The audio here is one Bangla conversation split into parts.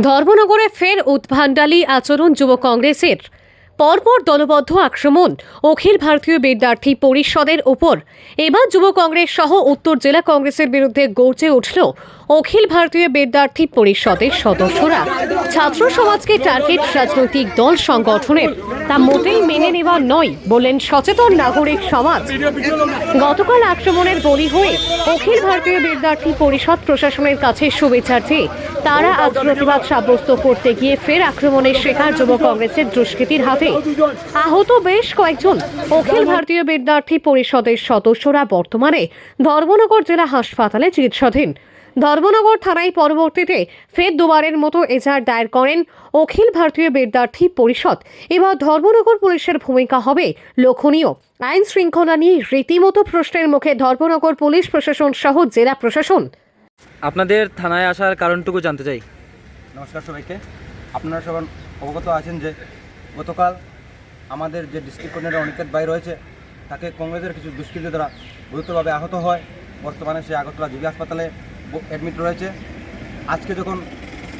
ধর্মনগরে ফের উদ্ভান্ডালি আচরণ যুব কংগ্রেসের। পরপর দলবদ্ধ আক্রমণ অখিল ভারতীয় বিদ্যার্থী পরিষদের ওপর এবার যুব কংগ্রেস সহ উত্তর জেলা কংগ্রেসের বিরুদ্ধে গর্জে উঠল অখিল ভারতীয় বিদ্যার্থী পরিষদের সদস্যরা ছাত্র সমাজকে টার্গেট রাজনৈতিক দল সংগঠনের তা মোটেই মেনে নেওয়া নয় বললেন সচেতন নাগরিক সমাজ। গতকাল আক্রমণের বলি হয়ে অখিল ভারতীয় বিদ্যার্থী পরিষদ প্রশাসনের কাছে শুভেচ্ছা চেয়ে তারা আজ প্রতিবাদ সাব্যস্ত করতে গিয়ে ফের আক্রমণের শিকার যুব কংগ্রেসের দুষ্কৃতির হাতে আহত বেশ কয়েকজন অখিল ভারতীয় বিদ্যার্থী পরিষদের সদস্যরা বর্তমানে ধর্মনগর জেলা হাসপাতালে চিকিৎসাধীন। ধর্মনগর থানায় পরবর্তীতে ফের দুবারের মতো এজাহার দায়ের করেন অখিল ভারতীয় বিদ্যার্থী পরিষদ। এবার ধর্মনগর পুলিশের ভূমিকা হবে লক্ষণীয় আইন শৃঙ্খলা নিয়ে রীতিমতো প্রশ্নের মুখে ধর্মনগর পুলিশ প্রশাসন সহ জেলা প্রশাসন। আপনাদের থানায় আসার কারণটুকু জানতে চাই। নমস্কার সবাইকে। আপনারা সবাই অবগত আছেন যে গতকাল আমাদের যে ডিস্ট্রিক্ট কোর্ডিনেটর অনিকেত বাই রয়েছে তাকে কংগ্রেসের কিছু দুষ্কৃতী দ্বারা গুরুতরভাবে আহত হয়। বর্তমানে সে আগরতলা জিবি হাসপাতালে অ্যাডমিট রয়েছে। আজকে যখন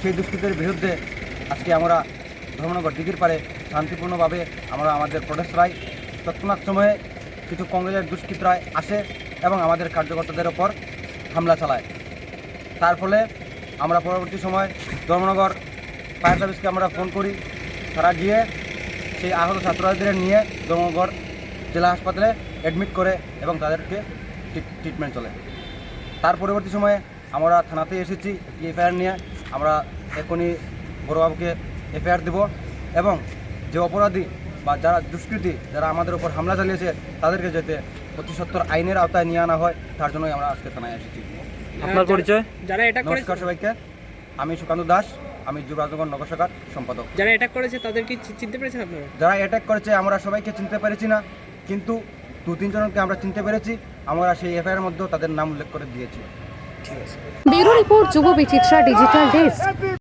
সেই দুষ্কৃতের বিরুদ্ধে আজকে আমরা ধর্মনগর দিঘির পারে শান্তিপূর্ণভাবে আমরা আমাদের প্রটেস্ট রায়, তৎক্ষণাৎ সময়ে কিছু কংগ্রেসের দুষ্কৃতরা আসে এবং আমাদের কার্যকর্তাদের ওপর হামলা চালায়। তার ফলে আমরা পরবর্তী সময় ধর্মনগর ফায়ার সার্ভিসকে আমরা ফোন করি। তারা গিয়ে সেই আহত ছাত্রছাত্রীদের নিয়ে ধর্মনগর জেলা হাসপাতালে অ্যাডমিট করে এবং তাদেরকে ট্রিটমেন্ট চলে। তার পরবর্তী সময়ে আমরা থানাতে এসেছি এফআইআর নিয়ে। আমরা এখনই বড়বাবুকে এফআইআর দেব এবং যে অপরাধী বা যারা দুষ্কৃতী যারা আমাদের উপর হামলা চালিয়েছে তাদেরকে যাতে অতি সত্তর আইনের আওতায় নিয়ে আনা হয় তার জন্যই আমরা আজকে থানায় এসেছি। আপনার পরিচয়? যারা নমস্কার সবাইকে। আমি সুকান্ত দাস আমি যুবরাজনগর নগর শাখার সম্পাদক। যারা অ্যাটাক করেছে তাদের কি চিনতে পেরেছেন আপনারা? যারা অ্যাটাক করেছে আমরা সবাইকে চিনতে পেরেছি না কিন্তু দু তিনজনকে আমরা চিনতে পেরেছি। আমরা সেই এফআইআর মধ্যেও তাদের নাম উল্লেখ করে দিয়েছি। ব্যুরো রিপোর্ট যুব বিচিত্রা ডিজিটাল ডেস্ক।